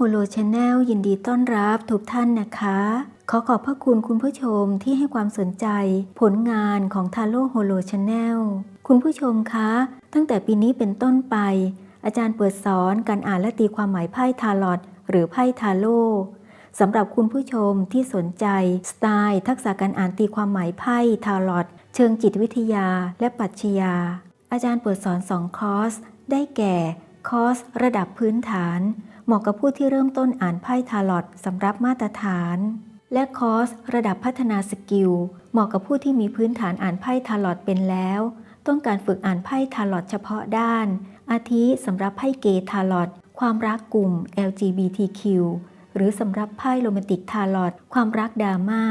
โฮโลชาแนลยินดีต้อนรับทุกท่านนะคะ ขอขอบพระคุณคุณผู้ชมที่ให้ความสนใจ ผลงานของทาโลโฮโลชาแนลคุณผู้ชมคะ ตั้งแต่ปีนี้เป็นต้นไป อาจารย์เปิดสอนการอ่านและตีความหมายไพ่ทาลอตหรือไพ่ทาโลสำหรับคุณผู้ชมที่สนใจ สไตล์ทักษะการอ่านตีความหมายไพ่ทาลอตเชิงจิตวิทยาและปรัชญาอาจารย์เปิดสอนสองคอร์สได้แก่ คอร์สระดับพื้นฐาน เหมาะกับผู้ที่เริ่มต้นอ่านไพ่ทาลอตสำหรับมาตรฐาน และคอร์สระดับพัฒนาสกิล เหมาะกับผู้ที่มีพื้นฐานอ่านไพ่ทาลอตเป็นแล้ว ต้องการฝึกอ่านไพ่ทาลอตเฉพาะด้าน อาทิสำหรับไพ่เกย์ทาลอตความรักกลุ่ม LGBTQ หรือสำหรับไพ่โรแมนติกทาลอตความรักดราม่า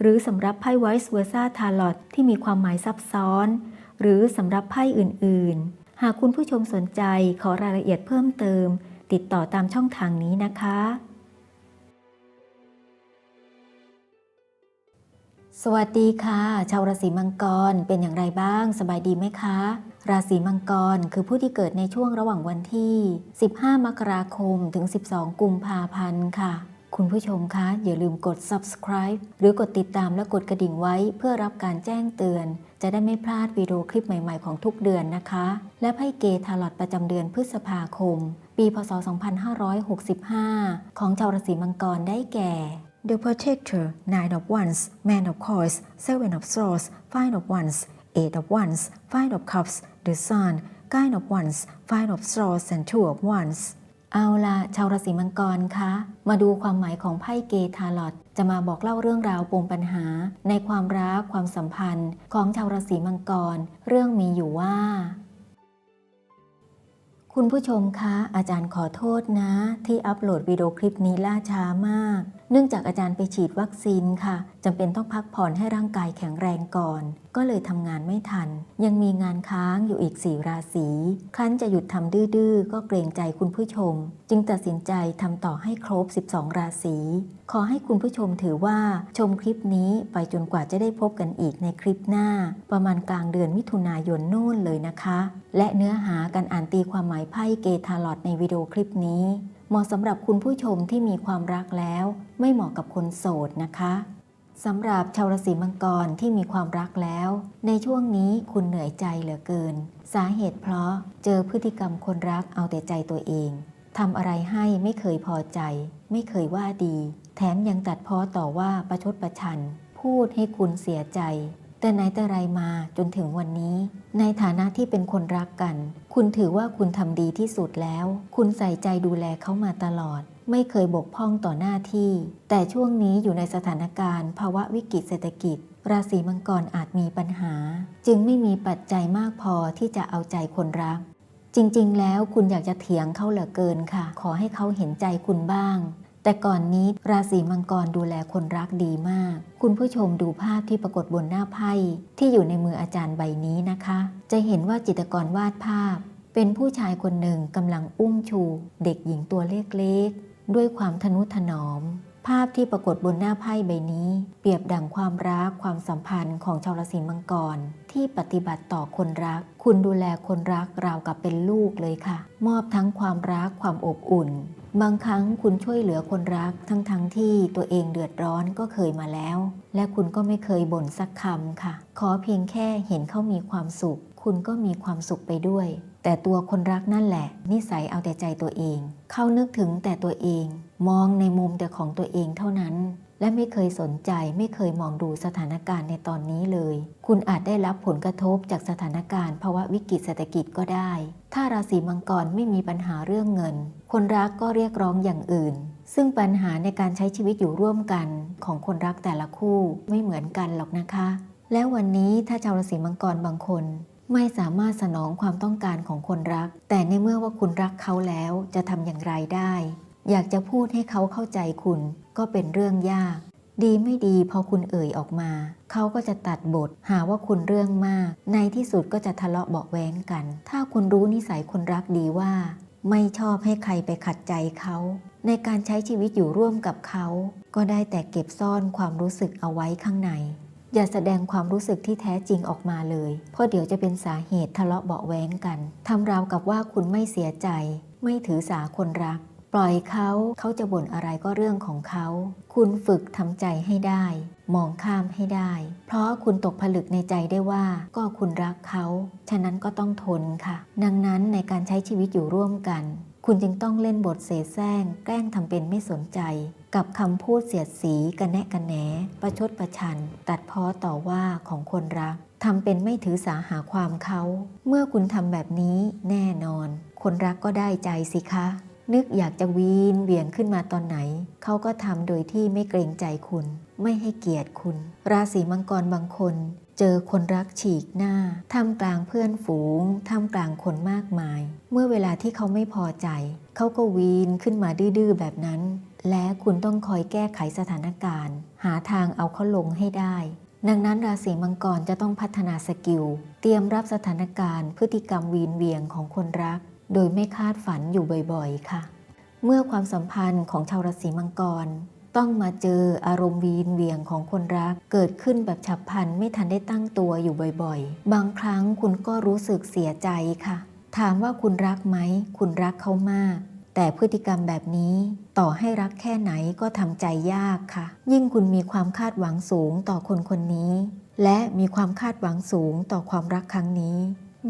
หรือสำหรับไพ่ไวส์เวอร์ซ่าทาลอตที่มีความหมายซับซ้อน หรือสำหรับไพ่อื่นๆ หากคุณผู้ชมสนใจขอรายละเอียดเพิ่มเติม ติดต่อตามช่องทางนี้นะคะ สวัสดีค่ะ ชาวราศีมังกรเป็นอย่างไรบ้าง สบายดีไหมคะ ราศีมังกรคือผู้ที่เกิดในช่วงระหว่างวันที่ 15 มกราคมถึง 12 กุมภาพันธ์ค่ะ คุณผู้ชมคะ อย่าลืมกด subscribe หรือกดติดตามและกดกระดิ่งไว้ เพื่อรับการแจ้งเตือน จะได้ไม่พลาดวิดีโอคลิปใหม่ๆของทุกเดือนนะคะ และไพ่เกทาลอตประจำเดือนพฤษภาคม ปีพศ 2565 ของชาวราศีมังกรได้แก่ The Protector Nine of Wands Man of Coins Seven of Swords Five of Wands Eight of Wands Five of Cups The Sun Nine of Wands Five of Swords and Two of Wands เอาล่ะชาวราศีมังกรคะ มาดูความหมายของไพ่เกทาลอตจะมาบอกเล่าเรื่องราวปมปัญหา ในความรักความสัมพันธ์ ของชาวราศีมังกร เรื่องมีอยู่ว่า คุณผู้ชมคะ อาจารย์ขอโทษนะ ที่อัปโหลดวิดีโอคลิปนี้ล่าช้ามากเนื่องจากอาจารย์ไปฉีดวัคซีนค่ะจำเป็นต้องพักผ่อนให้ร่างกายแข็งแรงก่อน ก็เลยทำงานไม่ทัน ยังมีงานค้างอยู่อีกสี่ราศีครั้นจะหยุดทำดื้อๆ ก็เกรงใจคุณผู้ชม จึงตัดสินใจทำต่อให้ครบ 12 ราศีขอให้คุณผู้ชมถือว่าชมคลิปนี้ไปจนกว่าจะได้พบกันอีกในคลิปหน้า ประมาณกลางเดือนมิถุนายนนู่นเลยนะคะ และเนื้อหาการอ่านตีความหมายไพ่เกทาลอตในวิดีโอคลิปนี้ เหมาะสำหรับคุณผู้ชมที่มีความรักแล้ว ไม่เหมาะกับคนโสดนะคะสำหรับชาวราศีมังกรที่มีความรักแล้ว ในช่วงนี้คุณเหนื่อยใจเหลือเกิน สาเหตุเพราะเจอพฤติกรรมคนรักเอาแต่ใจตัวเองทำอะไรให้ไม่เคยพอใจ ไม่เคยว่าดี แถมยังตัดพ้อต่อว่าประชดประชัน พูดให้คุณเสียใจ แต่ไหนแต่ไรมาจนถึงวันนี้ ในฐานะที่เป็นคนรักกัน คุณถือว่าคุณทำดีที่สุดแล้ว คุณใส่ใจดูแลเขามาตลอด ไม่เคยบกพร่องต่อหน้าที่ แต่ช่วงนี้อยู่ในสถานการณ์ ภาวะวิกฤตเศรษฐกิจ ราศีมังกรอาจมีปัญหา จึงไม่มีปัจจัยมากพอที่จะเอาใจคนรักจริงๆ แล้วคุณอยากจะเถียงเขาเหลือเกินค่ะ ขอให้เขาเห็นใจคุณบ้าง แต่ก่อนนี้ราศีมังกรดูแลคนรักดีมาก คุณผู้ชมดูภาพที่ปรากฏบนหน้าไพ่ที่อยู่ในมืออาจารย์ใบนี้นะคะ จะเห็นว่าจิตรกรวาดภาพ เป็นผู้ชายคนหนึ่งกำลังอุ้มชู เด็กหญิงตัวเล็กๆด้วยความทนุถนอม ภาพที่ปรากฏบนหน้าไพ่ใบนี้ เปรียบดั่งความรักความสัมพันธ์ของชาวราศีมังกร ที่ปฏิบัติต่อคนรัก คุณดูแลคนรักราวกับเป็นลูกเลยค่ะ มอบทั้งความรักความอบอุ่น บางครั้งคุณช่วยเหลือคนรักทั้งๆทที่ตัวเองเดือดร้อนก็เคยมาแล้ว และคุณก็ไม่เคยบ่นสักคำค่ะ ขอเพียงแค่เห็นเขามีความสุข คุณก็มีความสุขไปด้วย แต่ตัวคนรักนั่นแหละ นิสัยเอาแต่ใจตัวเอง เขานึกถึงแต่ตัวเอง มองในมุมแต่ของตัวเองเท่านั้น และไม่เคยสนใจไม่เคยมองดูสถานการณ์ในตอนนี้เลย คุณอาจได้รับผลกระทบจากสถานการณ์ภาวะวิกฤตเศรษฐกิจก็ได้ ถ้าราศีมังกรไม่มีปัญหาเรื่องเงิน คนรักก็เรียกร้องอย่างอื่น ซึ่งปัญหาในการใช้ชีวิตอยู่ร่วมกันของคนรักแต่ละคู่ไม่เหมือนกันหรอกนะคะ แล้ววันนี้ถ้าชาวราศีมังกรบางคนไม่สามารถสนองความต้องการของคนรัก แต่ในเมื่อว่าคุณรักเขาแล้วจะทำอย่างไรได้ อยากจะพูดให้เขาเข้าใจคุณก็เป็นเรื่องยาก ดีไม่ดีพอคุณเอ่ยออกมา เขาก็จะตัดบท หาว่าคุณเรื่องมาก ในที่สุดก็จะทะเลาะเบาะแว้งกัน ถ้าคุณรู้นิสัยคนรักดีว่า ไม่ชอบให้ใครไปขัดใจเขา ในการใช้ชีวิตอยู่ร่วมกับเขา ก็ได้แต่เก็บซ่อนความรู้สึกเอาไว้ข้างใน อย่าแสดงความรู้สึกที่แท้จริงออกมาเลย เพราะเดี๋ยวจะเป็นสาเหตุทะเลาะเบาะแว้งกันทำราวกับว่าคุณไม่เสียใจ ไม่ถือสาคนรัก ปล่อยเขาเขาจะบ่นอะไรก็เรื่องของเขา คุณฝึกทำใจให้ได้ มองข้ามให้ได้ เพราะคุณตกผลึกในใจได้ว่า ก็คุณรักเขา ฉะนั้นก็ต้องทนค่ะ ดังนั้นในการใช้ชีวิตอยู่ร่วมกัน คุณจึงต้องเล่นบทเสแสร้ง แกล้งทำเป็นไม่สนใจ กับคำพูดเสียดสีกันแนะกันแหน ประชดประชัน ตัดเพ้อต่อว่าของคนรักทำเป็นไม่ถือสาหาความเขา เมื่อคุณทำแบบนี้แน่นอน คนรักก็ได้ใจสิคะ นึกอยากจะวีนเบี่ยงขึ้นมาตอนไหน เขาก็ทำโดยที่ไม่เกรงใจคุณ ไม่ให้เกียรติคุณ ราศีมังกรบางคน เจอคนรักฉีกหน้าท่ามกลางเพื่อนฝูงท่ามกลางคนมากมาย เมื่อเวลาที่เขาไม่พอใจ เขาก็วีนขึ้นมาดื้อแบบนั้น และคุณต้องคอยแก้ไขสถานการณ์ หาทางเอาเขาลงให้ได้ ดังนั้นราศีมังกรจะต้องพัฒนาสกิล เตรียมรับสถานการณ์ พฤติกรรมวีนเวียงของคนรัก โดยไม่คาดฝันอยู่บ่อยๆ ค่ะ เมื่อความสัมพันธ์ของชาวราศีมังกร ต้องมาเจออารมณ์วีนเวียงของคนรัก เกิดขึ้นแบบฉับพลันไม่ทันได้ตั้งตัวอยู่บ่อยๆ บางครั้งคุณก็รู้สึกเสียใจค่ะ ถามว่าคุณรักไหม คุณรักเขามาก แต่พฤติกรรมแบบนี้ต่อให้รักแค่ไหนก็ทำใจยากค่ะ ยิ่งคุณมีความคาดหวังสูงต่อคนคนนี้ และมีความคาดหวังสูงต่อความรักครั้งนี้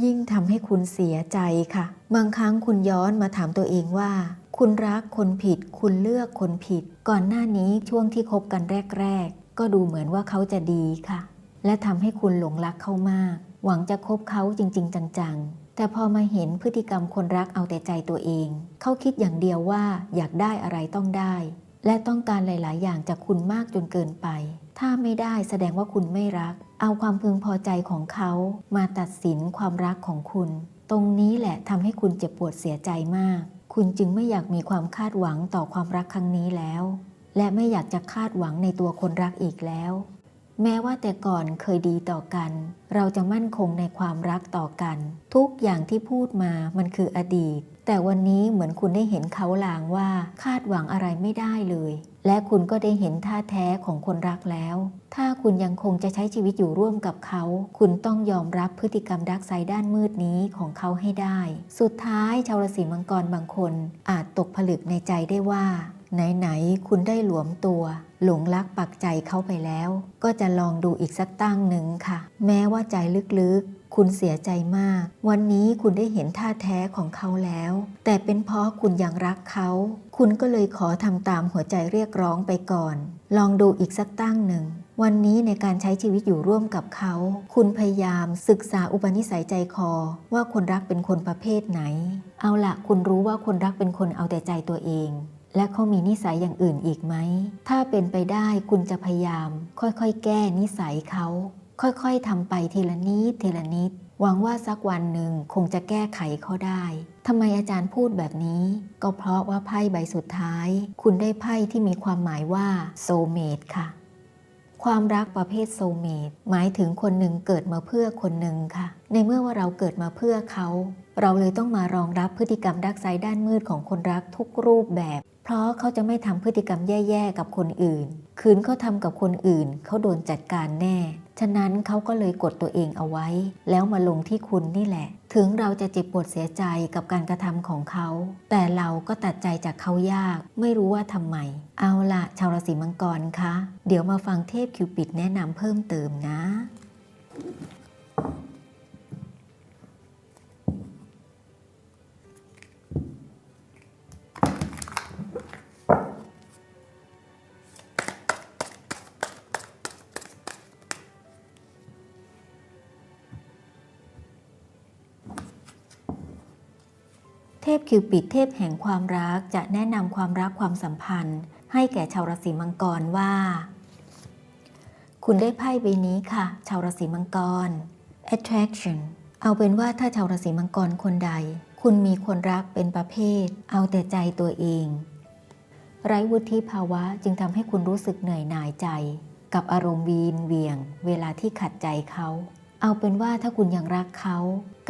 ยิ่งทำให้คุณเสียใจค่ะ บางครั้งคุณย้อนมาถามตัวเองว่า คุณรักคนผิด คุณเลือกคนผิด ก่อนหน้านี้ช่วงที่คบกันแรก ๆ ก็ดูเหมือนว่าเขาจะดีค่ะ และทำให้คุณหลงรักเขามาก หวังจะคบเขาจริง ๆ จังๆ แต่พอมาเห็นพฤติกรรมคนรักเอาแต่ใจตัวเอง เขาคิดอย่างเดียวว่าอยากได้อะไรต้องได้ และต้องการหลาย ๆ อย่างจากคุณมากจนเกินไป ถ้าไม่ได้แสดงว่าคุณไม่รัก เอาความพึงพอใจของเขามาตัดสินความรักของคุณ ตรงนี้แหละทำให้คุณเจ็บปวดเสียใจมาก คุณจึงไม่อยากมีความคาดหวังต่อความรักครั้งนี้แล้ว และไม่อยากจะคาดหวังในตัวคนรักอีกแล้ว แม้ว่าแต่ก่อนเคยดีต่อกัน เราจะมั่นคงในความรักต่อกัน ทุกอย่างที่พูดมามันคืออดีต แต่วันนี้เหมือนคุณได้เห็นเขาลางว่าคาดหวังอะไรไม่ได้เลย และคุณก็ได้เห็นท่าแท้ของคนรักแล้ว ถ้าคุณยังคงจะใช้ชีวิตอยู่ร่วมกับเขา คุณต้องยอมรับพฤติกรรมดักไซด้านมืดนี้ของเขาให้ได้ สุดท้ายชาวราศีมังกรบางคน อาจตกผลึกในใจได้ว่า ไหน ๆ คุณได้หลวมตัว หลงรักปักใจเขาไปแล้ว ก็จะลองดูอีกสักตั้งหนึ่งค่ะ แม้ว่าใจลึกๆ คุณเสียใจมาก วันนี้คุณได้เห็นท่าแท้ของเขาแล้ว แต่เป็นเพราะคุณยังรักเขา คุณก็เลยขอทำตามหัวใจเรียกร้องไปก่อน ลองดูอีกสักตั้งหนึ่ง วันนี้ในการใช้ชีวิตอยู่ร่วมกับเขา คุณพยายามศึกษาอุปนิสัยใจคอ ว่าคนรักเป็นคนประเภทไหน เอาละคุณรู้ว่าคนรักเป็นคนเอาแต่ใจตัวเอง และเขามีนิสัยอย่างอื่นอีกไหม ถ้าเป็นไปได้คุณจะพยายาม ค่อยๆ แก้นิสัยเขา ค่อยๆทำไปทีละนิดทีละนิด หวังว่าสักวันหนึ่งคงจะแก้ไขเขาได้ ทำไมอาจารย์พูดแบบนี้ ก็เพราะว่าไพ่ใบสุดท้าย คุณได้ไพ่ที่มีความหมายว่าโซเมตค่ะ ความรักประเภทโซเมตหมายถึงคนหนึ่งเกิดมาเพื่อคนหนึ่งค่ะ ในเมื่อว่าเราเกิดมาเพื่อเขา เราเลยต้องมารองรับพฤติกรรมดักไซด้านมืดของคนรักทุกรูปแบบ เพราะเขาจะไม่ทำพฤติกรรมแย่ๆกับคนอื่น คืนเขาทำกับคนอื่น เขาโดนจัดการแน่ ฉะนั้นเขาก็เลยกดตัวเองเอาไว้ แล้วมาลงที่คุณนี่แหละ ถึงเราจะเจ็บปวดเสียใจกับการกระทำของเขา แต่เราก็ตัดใจจากเขายาก ไม่รู้ว่าทำไม เอาละชาวราศีมังกรคะ เดี๋ยวมาฟังเทพคิวปิดแนะนำเพิ่มเติมนะ พคิวปิดเทพแห่งความรักจะแนะนำความรักความสัมพันธ์ ให้แก่ชาวราศีมังกรว่า คุณได้ไพ่ใบนี้ค่ะ ชาวราศีมังกร attraction เอาเป็นว่าถ้าชาวราศีมังกรคนใด คุณมีคนรักเป็นประเภท เอาแต่ใจตัวเอง ไร้วุฒิภาวะจึงทำให้คุณรู้สึกเหนื่อยหน่ายใจ กับอารมณ์วีนเวียง เวลาที่ขัดใจเขา เอาเป็นว่าถ้าคุณยังรักเขา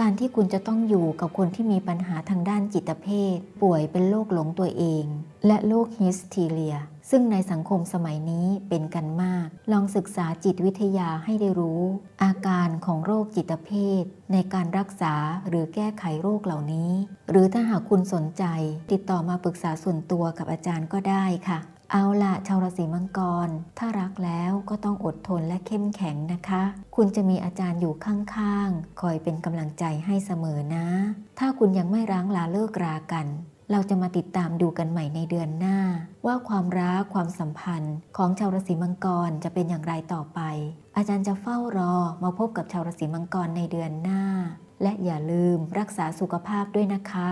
การที่คุณจะต้องอยู่กับคนที่มีปัญหาทางด้านจิตเภท ป่วยเป็นโรคหลงตัวเอง และโรคฮิสทีเรีย ซึ่งในสังคมสมัยนี้เป็นกันมาก ลองศึกษาจิตวิทยาให้ได้รู้ อาการของโรคจิตเภท ในการรักษาหรือแก้ไขโรคเหล่านี้ หรือถ้าหากคุณสนใจ ติดต่อมาปรึกษาส่วนตัวกับอาจารย์ก็ได้ค่ะ เอาละชาวราศีมังกร ถ้ารักแล้วก็ต้องอดทนและเข้มแข็งนะคะ คุณจะมีอาจารย์อยู่ข้างๆ คอยเป็นกำลังใจให้เสมอนะ ถ้าคุณยังไม่ร้างลาเลิกรากัน เราจะมาติดตามดูกันใหม่ในเดือนหน้า ว่าความรักความสัมพันธ์ ของชาวราศีมังกรจะเป็นอย่างไรต่อไป อาจารย์จะเฝ้ารอมาพบกับชาวราศีมังกรในเดือนหน้า และอย่าลืมรักษาสุขภาพด้วยนะคะ